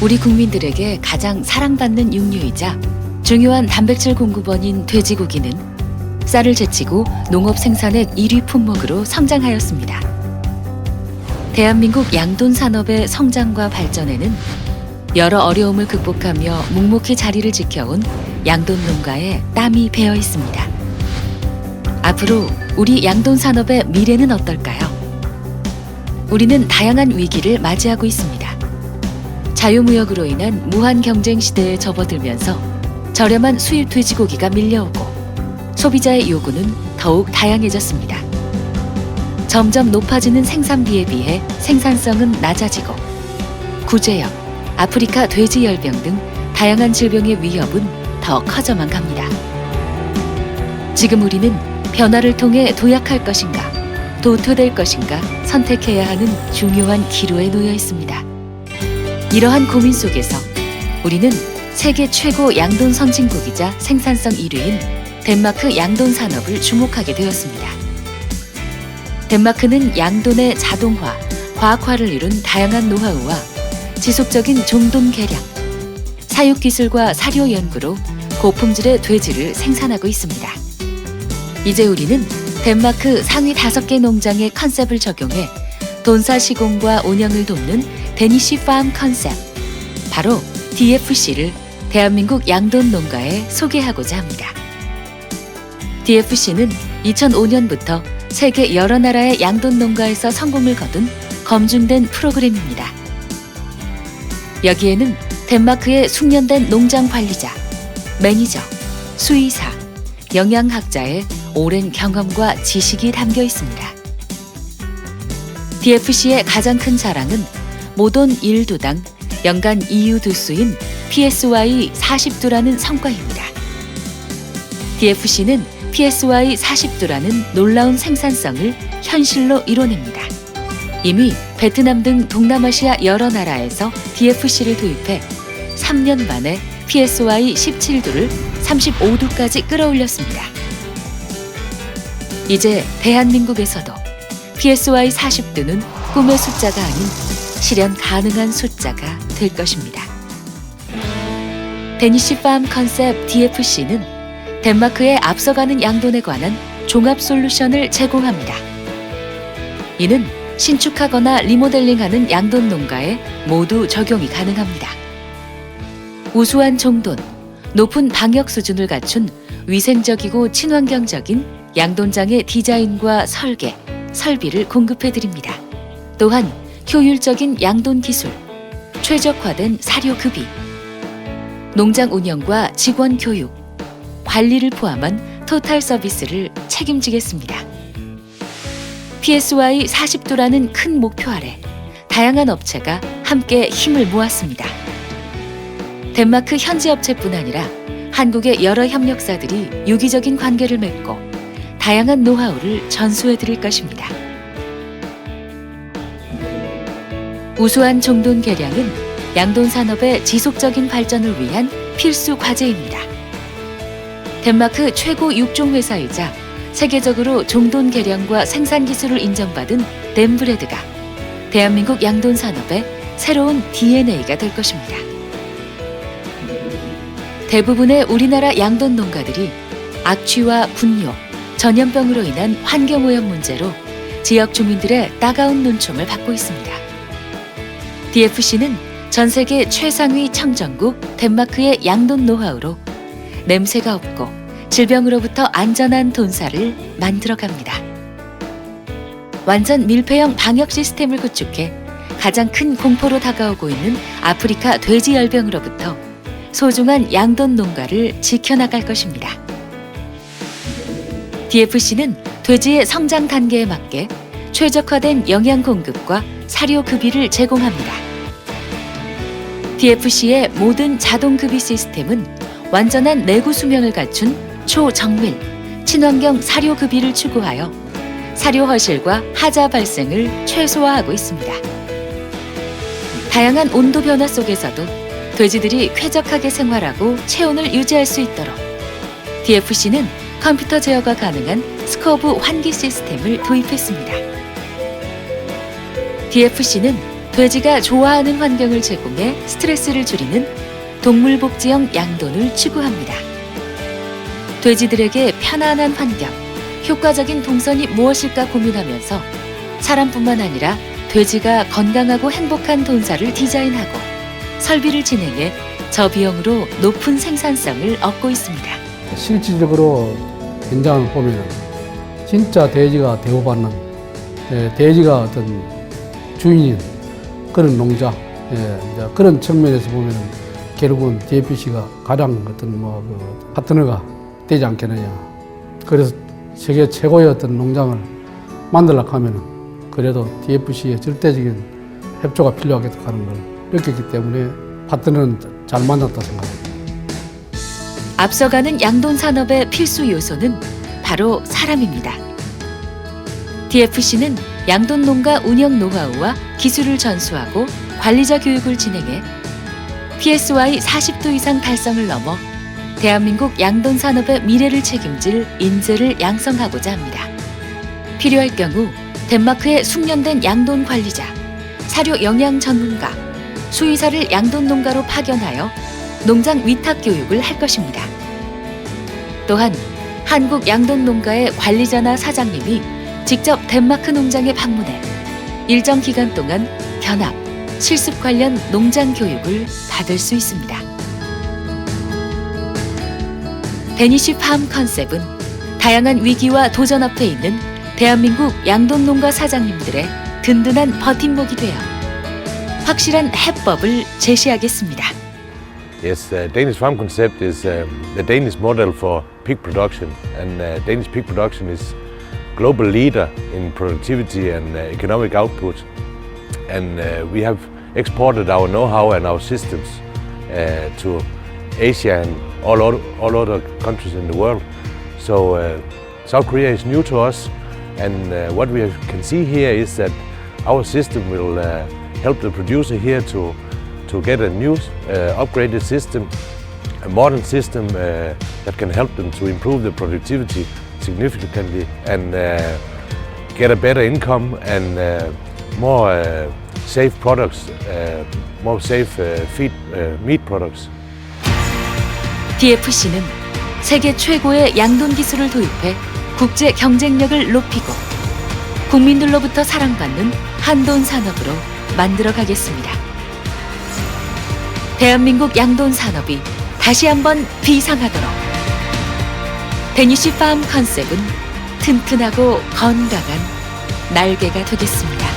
우리 국민들에게 가장 사랑받는 육류이자 중요한 단백질 공급원인 돼지고기는 쌀을 제치고 농업 생산액 1위 품목으로 성장하였습니다. 대한민국 양돈 산업의 성장과 발전에는 여러 어려움을 극복하며 묵묵히 자리를 지켜온 양돈 농가의 땀이 배어 있습니다. 앞으로 우리 양돈 산업의 미래는 어떨까요? 우리는 다양한 위기를 맞이하고 있습니다. 자유무역으로 인한 무한 경쟁 시대에 접어들면서 저렴한 수입 돼지고기가 밀려오고 소비자의 요구는 더욱 다양해졌습니다. 점점 높아지는 생산비에 비해 생산성은 낮아지고 구제역, 아프리카 돼지열병 등 다양한 질병의 위협은 더 커져만 갑니다. 지금 우리는 변화를 통해 도약할 것인가, 도토될 것인가 선택해야 하는 중요한 기로에 놓여 있습니다. 이러한 고민 속에서 우리는 세계 최고 양돈 선진국이자 생산성 1위인 덴마크 양돈 산업을 주목하게 되었습니다. 덴마크는 양돈의 자동화, 과학화를 이룬 다양한 노하우와 지속적인 종돈 개량, 사육 기술과 사료 연구로 고품질의 돼지를 생산하고 있습니다. 이제 우리는 덴마크 상위 5개 농장의 컨셉을 적용해 돈사 시공과 운영을 돕는 데니시 팜 컨셉, 바로 DFC를 대한민국 양돈 농가에 소개하고자 합니다. DFC는 2005년부터 세계 여러 나라의 양돈 농가에서 성공을 거둔 검증된 프로그램입니다. 여기에는 덴마크의 숙련된 농장 관리자, 매니저, 수의사, 영양학자의 오랜 경험과 지식이 담겨 있습니다. DFC의 가장 큰 자랑은 모돈 1두당 연간 EU 두수인 PSY 40두라는 성과입니다. DFC는 PSY 40두라는 놀라운 생산성을 현실로 이뤄냅니다. 이미 베트남 등 동남아시아 여러 나라에서 DFC를 도입해 3년 만에 PSY 17두를 35두까지 끌어올렸습니다. 이제 대한민국에서도 PSY 40두는 꿈의 숫자가 아닌 실현 가능한 숫자가 될 것입니다. 데니시 팜 컨셉 DFC는 덴마크의 앞서가는 양돈에 관한 종합 솔루션을 제공합니다. 이는 신축하거나 리모델링하는 양돈 농가에 모두 적용이 가능합니다. 우수한 종돈, 높은 방역 수준을 갖춘 위생적이고 친환경적인 양돈장의 디자인과 설계, 설비를 공급해 드립니다. 또한 효율적인 양돈 기술, 최적화된 사료 급이, 농장 운영과 직원 교육, 관리를 포함한 토탈 서비스를 책임지겠습니다. PSY 40도라는 큰 목표 아래 다양한 업체가 함께 힘을 모았습니다. 덴마크 현지 업체뿐 아니라 한국의 여러 협력사들이 유기적인 관계를 맺고 다양한 노하우를 전수해 드릴 것입니다. 우수한 종돈 개량은 양돈 산업의 지속적인 발전을 위한 필수 과제입니다. 덴마크 최고 육종 회사이자 세계적으로 종돈 개량과 생산 기술을 인정받은 덴브레드가 대한민국 양돈 산업의 새로운 DNA가 될 것입니다. 대부분의 우리나라 양돈 농가들이 악취와 분뇨, 전염병으로 인한 환경오염 문제로 지역 주민들의 따가운 눈총을 받고 있습니다. DFC는 전 세계 최상위 청정국 덴마크의 양돈 노하우로 냄새가 없고 질병으로부터 안전한 돈사를 만들어 갑니다. 완전 밀폐형 방역 시스템을 구축해 가장 큰 공포로 다가오고 있는 아프리카 돼지 열병으로부터 소중한 양돈 농가를 지켜나갈 것입니다. DFC는 돼지의 성장 단계에 맞게 최적화된 영양 공급과 사료 급여를 제공합니다. DFC의 모든 자동 급여 시스템은 완전한 내구 수명을 갖춘 초정밀, 친환경 사료 급여를 추구하여 사료 허실과 하자 발생을 최소화하고 있습니다. 다양한 온도 변화 속에서도 돼지들이 쾌적하게 생활하고 체온을 유지할 수 있도록 DFC는 컴퓨터 제어가 가능한 스커브 환기 시스템을 도입했습니다. DFC는 돼지가 좋아하는 환경을 제공해 스트레스를 줄이는 동물복지형 양돈을 추구합니다. 돼지들에게 편안한 환경, 효과적인 동선이 무엇일까 고민하면서 사람뿐만 아니라 돼지가 건강하고 행복한 돈사를 디자인하고 설비를 진행해 저비용으로 높은 생산성을 얻고 있습니다. 실질적으로 현장을 보면 진짜 돼지가 대우받는 예, 돼지가 어떤 주인인 그런 농자 예, 그런 측면에서 보면 결국은 DFC가 가장 어떤 뭐 그 파트너가 되지 않겠느냐. 그래서 세계 최고의 어떤 농장을 만들려고 하면은 그래도 DFC의 절대적인 협조가 필요하겠다 하는 걸 느꼈기 때문에 파트너는 잘 만났다 생각합니다. 앞서가는 양돈 산업의 필수 요소는 바로 사람입니다. DFC는 양돈 농가 운영 노하우와 기술을 전수하고 관리자 교육을 진행해 PSY 40도 이상 달성을 넘어 대한민국 양돈 산업의 미래를 책임질 인재를 양성하고자 합니다. 필요할 경우 덴마크의 숙련된 양돈 관리자, 사료 영양 전문가, 수의사를 양돈 농가로 파견하여 농장 위탁 교육을 할 것입니다. 또한 한국 양돈 농가의 관리자나 사장님이 직접 덴마크 농장에 방문해 일정 기간 동안 견학, 실습 관련 농장 교육을 받을 수 있습니다. 데니시 팜 컨셉은 다양한 위기와 도전 앞에 있는 대한민국 양돈 농가 사장님들의 든든한 버팀목이 되어 확실한 해법을 제시하겠습니다. Yes, uh, Danish farm concept is um, the Danish model for pig production, and uh, Danish pig production is global leader in productivity and uh, economic output. And uh, we have exported our know-how and our systems uh, to Asia and all other, all other countries in the world. So uh, South Korea is new to us, and uh, what we have, can see here is that our system will uh, help the producer here to to get a new upgraded system, a modern system that can help them to improve their productivity significantly and uh, get a better income and uh, more uh, safe products, uh, more safe uh, feed, uh, meat products. DFC는 세계 최고의 양돈 기술을 도입해 국제 경쟁력을 높이고 국민들로부터 사랑받는 한돈 산업으로 만들어 가겠습니다. 대한민국 양돈 산업이 다시 한번 비상하도록 데니시 팜 컨셉은 튼튼하고 건강한 날개가 되겠습니다.